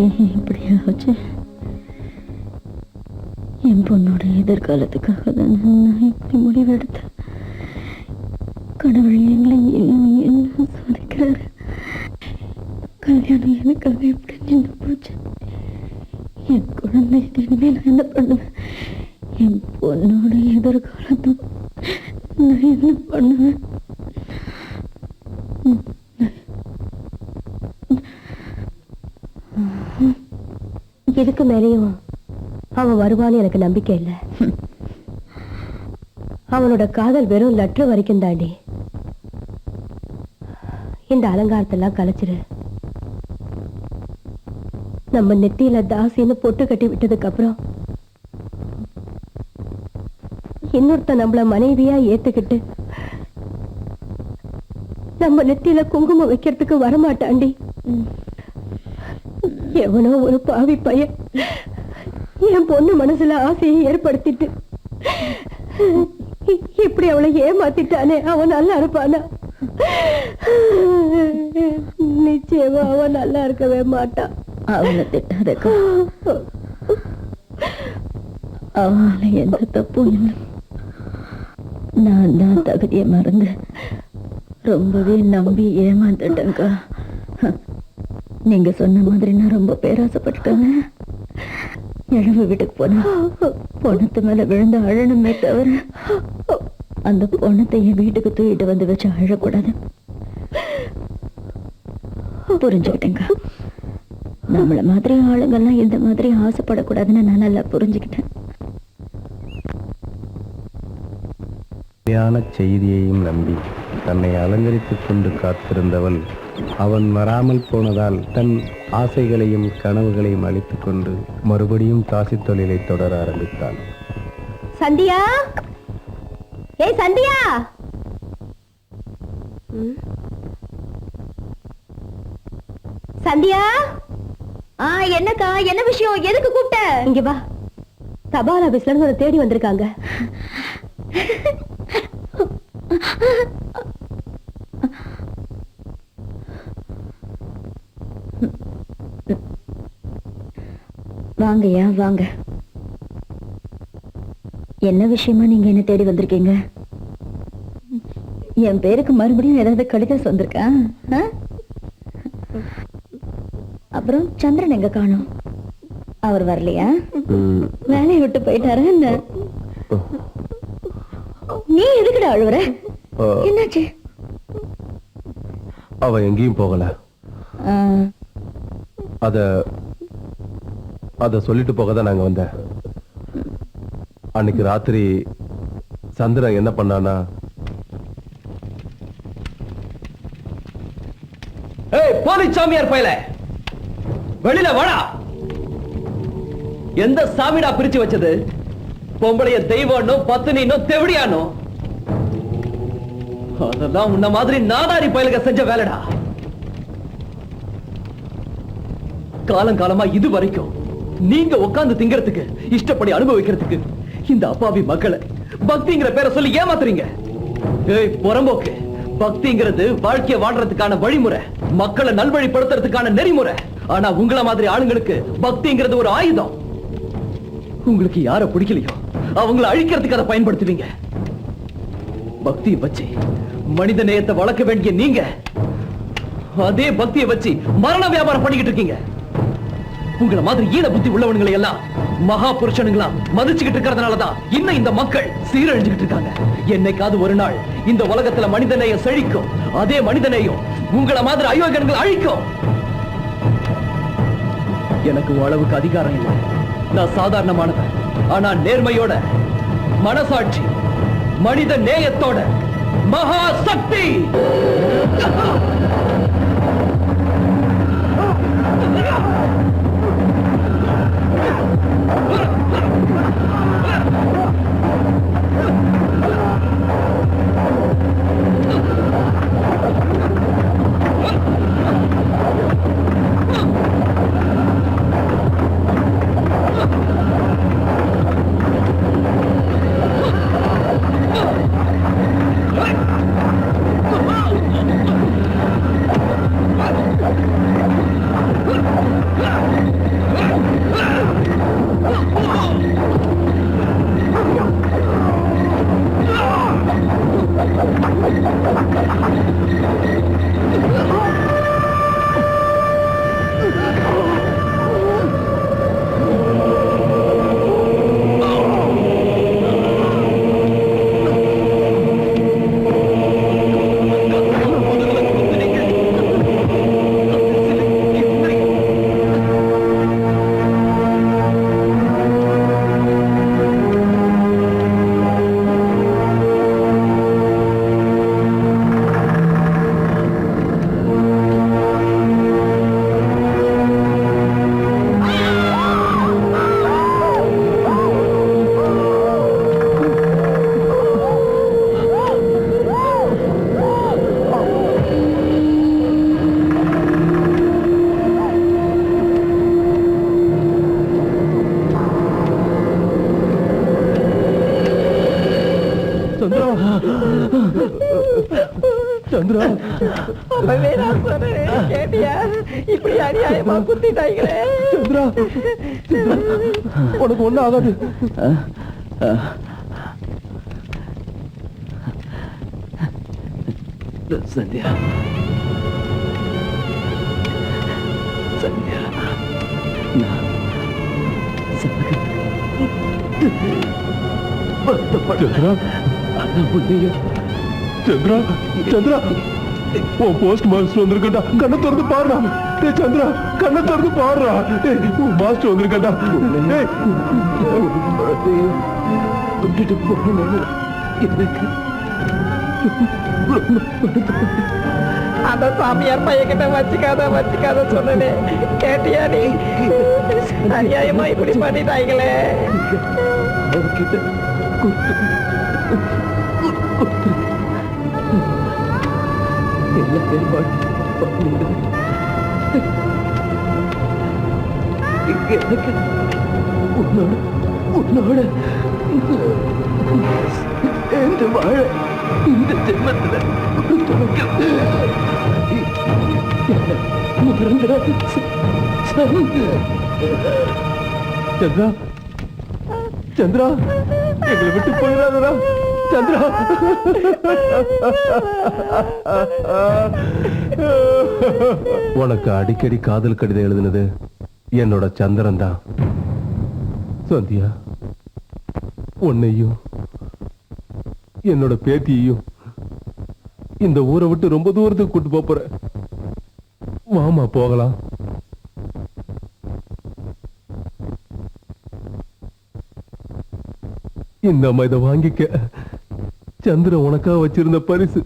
ஏன் இப்படியாச்சு? என் பொண்ணோட எதிர்காலத்துக்காக தான் நான் இப்படி முடிவெடுத்தேன். கடவுள் எங்களை இன்னும் என்ன சாதிக்கிறாரு. கல்யாணம் எனக்காக இப்படி நின்று போச்சு. என் குழந்தை இனிமே நான் என்ன பண்ணுவேன்? என் பொண்ணோட எதிர்காலத்தும் நான் என்ன பண்ணுவேன்? இதுக்கு மேலேயும் அவன் வருவான்னு எனக்கு நம்பிக்கை இல்லை. அவனோட காதல் வெறும் லெட்ரு வரைக்கும் தாண்டி இந்த அலங்காரத்தெல்லாம் கலைச்சிரு. நம்ம நெத்தியில தாசின்னு பொட்டு கட்டி விட்டதுக்கு அப்புறம் இன்னொருத்த நம்மள மனைவியா ஏத்துக்கிட்டு நம்ம நெத்தியில குங்குமம் வைக்கிறதுக்கு வரமாட்டாண்டி. எவனோ ஒரு பாவி பையன் என் பொண்ணு மனசுல ஆசையை ஏற்படுத்திட்டு இப்படி அவளை ஏமாத்திட்டானே அவன் நல்லா இருப்பானா? நிச்சயமா அவன் நல்லா இருக்கவே மாட்டான். அவனை திட்டாதக்கா. அவனால எந்த தப்பும் இல்லை. நான் தான் தகுதியை மறந்து ரொம்பவே நம்பி ஏமாந்துட்டேங்க்கா நீங்க சொன்ன மாதிரி நான் ரொம்ப பேராசப்பட்டுட்டேங்க இழவு வீட்டுக்கு போனா பொணத்து மேல விழுந்து அழணுமே தவிர அந்த பொணத்தை என் வீட்டுக்கு தூக்கிட்டு வந்து வச்சு அழக்கூடாது. புரிஞ்சுக்கிட்டேங்க. நம்மள மாதிரி ஆளுங்கள்லாம் இந்த மாதிரி ஆசைப்படக்கூடாதுன்னு நான் நல்லா புரிஞ்சுக்கிட்டேன். செய்தியையும் நம்பி தன்னை அலங்கரித்துக் கொண்டு காத்திருந்தவள் அவன் வராமல் போனதால் தன் ஆசைகளையும் கனவுகளையும் அழித்துக் கொண்டு மறுபடியும் தாசி தொழிலை தொடர ஆரம்பித்தாள் சந்தியா? ஏய் சந்தியா. சந்தியா? ஆ என்னக்கா என்ன விஷயம்? எதுக்கு கூப்பிட்ட? இங்க வா. தபால் ஆபீஸ்ல இருந்து தேடி வந்திருக்காங்க. வாங்கய்யா வாங்க. என்ன விஷயமா நீங்க என்ன தேடி வந்திருக்கீங்க? என் பேருக்கு மறுபடியும் ஏதாவது கடிதம் வந்திருக்கா? அப்புறம் சந்திரன் எங்க காணோம்? அவர் வரலையா? வேலையை விட்டு போயிட்டாரா என்ன? நீ எதுக்குடா அழுவுற? என்னாச்சு? அவ எங்கேயும் போகல. அத அத சொல்லிட்டு போக தான் நாங்க வந்தேன். அன்னைக்கு ராத்திரி சந்திரன் என்ன பண்ணானா போலி சாமியார் வெளியில வாடா. எந்த சாமிடா பிரிச்சு வச்சது? பொம்பளைய தெய்வம்னோ பத்தினும் தெவடியானோ அதெல்லாம் உன்ன மாதிரி நாதாரி பயலுக செஞ்ச வேலைடா. காலங்காலமா இது வரைக்கும் நீங்க உட்கார்ந்து திங்கறதுக்கு இஷ்டப்படி அனுபவிக்கிறதுக்கு இந்த அப்பாவி மக்களை பக்திங்கிற பேரை சொல்லி ஏமாத்துறீங்க. ஏய் புறம்போக்கு. பக்திங்கிறது வாழ்க்கைய வாழ்றதுக்கான வழிமுறை மக்களை நல்வழிப்படுத்துறதுக்கான நெறிமுறை. ஆனா உங்கள மாதிரி ஆளுங்களுக்கு பக்திங்கிறது ஒரு ஆயுதம். உங்களுக்கு யார பிடிக்கலையோ அவங்களை அழிக்கிறதுக்கு அதை பயன்படுத்துவீங்க. பக்தியை வச்சு மனித நேயத்தை வளர்க்க வேண்டிய நீங்க அதே பக்தியை வச்சு மரண வியாபாரம் பண்ணிக்கிட்டு இருக்கீங்க. உங்கள மாதிரி ஈன புத்தி உள்ளவனுங்களை எல்லாம் மகா புருஷனுங்களா மதிச்சுக்கிட்டு இருக்கிறதுனாலதான் இன்னும் இந்த மக்கள் சீரழிஞ்சுக்கிட்டு இருக்காங்க. என்னைக்காவது ஒரு நாள் இந்த உலகத்துல மனிதநேயம் செழிக்கும். அதே மனிதநேயம் உங்களை மாதிரி அயோக்கியன்கள் அழிக்கும். எனக்கு அளவுக்கு அதிகாரம் இல்லை. நான் சாதாரணமானவன். ஆனா நேர்மையோட மனசாட்சி மனித நேயத்தோட மகா சக்தி Yeah. சந்திரா. சந்திரா. அப்பவே நான் சொன்னேன் கேட்டியா? இப்படி அநியாயமா குத்திட்டாங்களே சந்திரா. சந்திரா. உனக்கு ஒண்ணும் ஆகாது. சந்தியா. சந்தியா. நான் உன்னையும் சந்திரா சந்திரா. உன் போஸ்ட் மாஸ்டர் வந்திருக்கா கண்ணை திறந்து பாடுறா டேய் சந்திரா கண்ணை திறந்து பாடுறா டேய் உன் மாஸ்டர் வந்திருக்கா டேய். குழந்தையும் விட்டுட்டு போகணும். எனக்கு அந்த சாமியார் பையன்கிட்ட வச்சுக்காத வச்சுக்காத சொன்னனே. கேட்டியா நீ? அநியாயமா இப்படி பண்ணிட்டாங்களே அவர்கிட்ட எனக்கு உன்னோட உன்னோட இந்த வாழ இந்த ஜென்மத்துல சந்திரா சந்திரா எங்களை விட்டு போயிடாதரா சந்திரா. உனக்கு அடிக்கடி காதல் கடிதம் எழுதினது என்னோட சந்திரன் தான் சந்தியா உன்னையும் என்னோட பேத்தியையும் இந்த ஊரை விட்டு ரொம்ப தூரத்துக்கு கூட்டு போற மாமா வாமா போகலாம். இந்த அம்மா இதை வாங்கிக்க. சந்திர உனக்காக வச்சிருந்த பரிசு.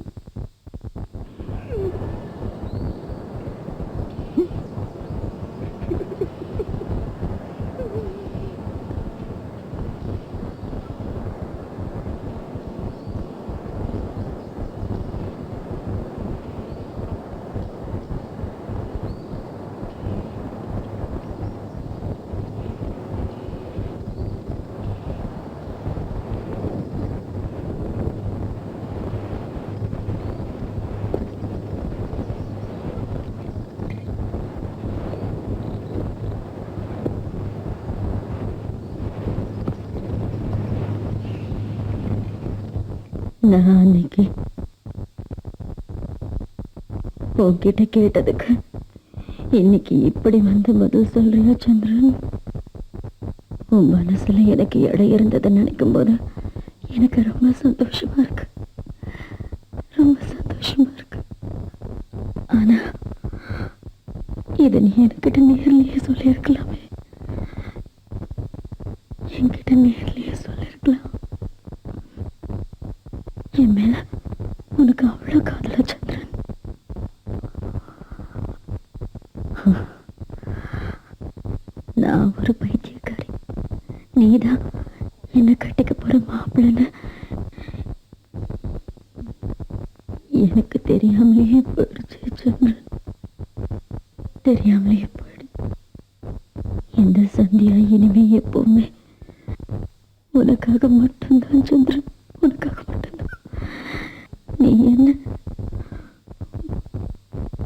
நான் அன்னைக்கு உன்கிட்ட கேட்டதுக்கு இன்னைக்கு இப்படி வந்து பதில் சொல்றியா சந்திரன்? உன் மனசுல எனக்கு எடை இருந்ததை நினைக்கும் போது எனக்கு ரொம்ப சந்தோஷமா இருக்கு. ரொம்ப சந்தோஷமா இருக்கு. ஆனா இதை நீ என்கிட்ட நேர்லயே சொல்லியிருக்கலாமே. என்கிட்ட நேர்லயே சொல்லியிருக்கலாம் என் மேல உனக்கு அவ்வளவு காதல சந்திரன் நான் ஒரு பைத்தியக்காரி நீதான் என்ன கட்டிக்க போற மாப்பிள்ளன்னு எனக்கு தெரியாமலேயே போயிடுச்சு தெரியாமலேயே போயிடு. இந்த சந்தியா இனிமே எப்பவுமே உனக்காக மட்டும்தான் சந்திரன் உனக்காக மட்டும்தான். நீ என்ன?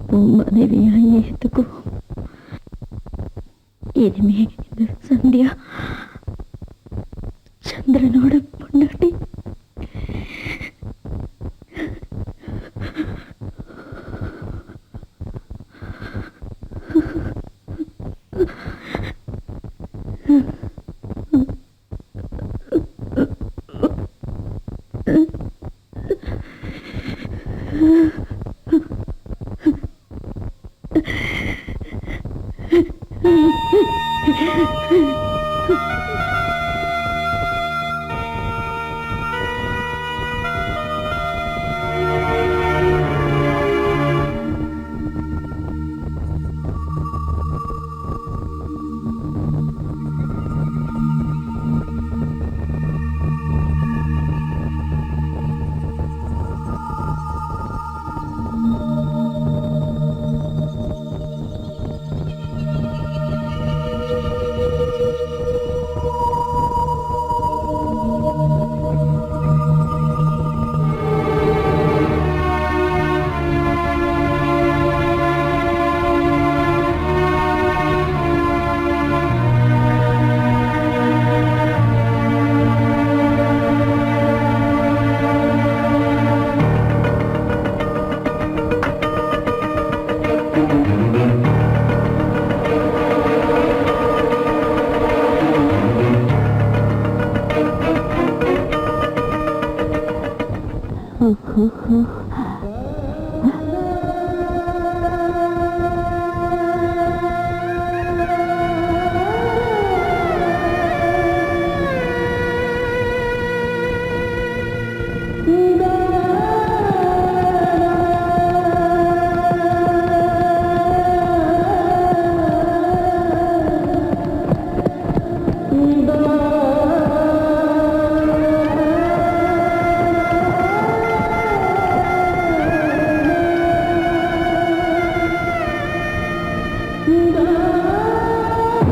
உன் மனைவியா ஏத்துக்கோ. இனிமே இந்த சந்தியா சந்திரனோட பொண்டாட்டி Mm-hmm. ஆ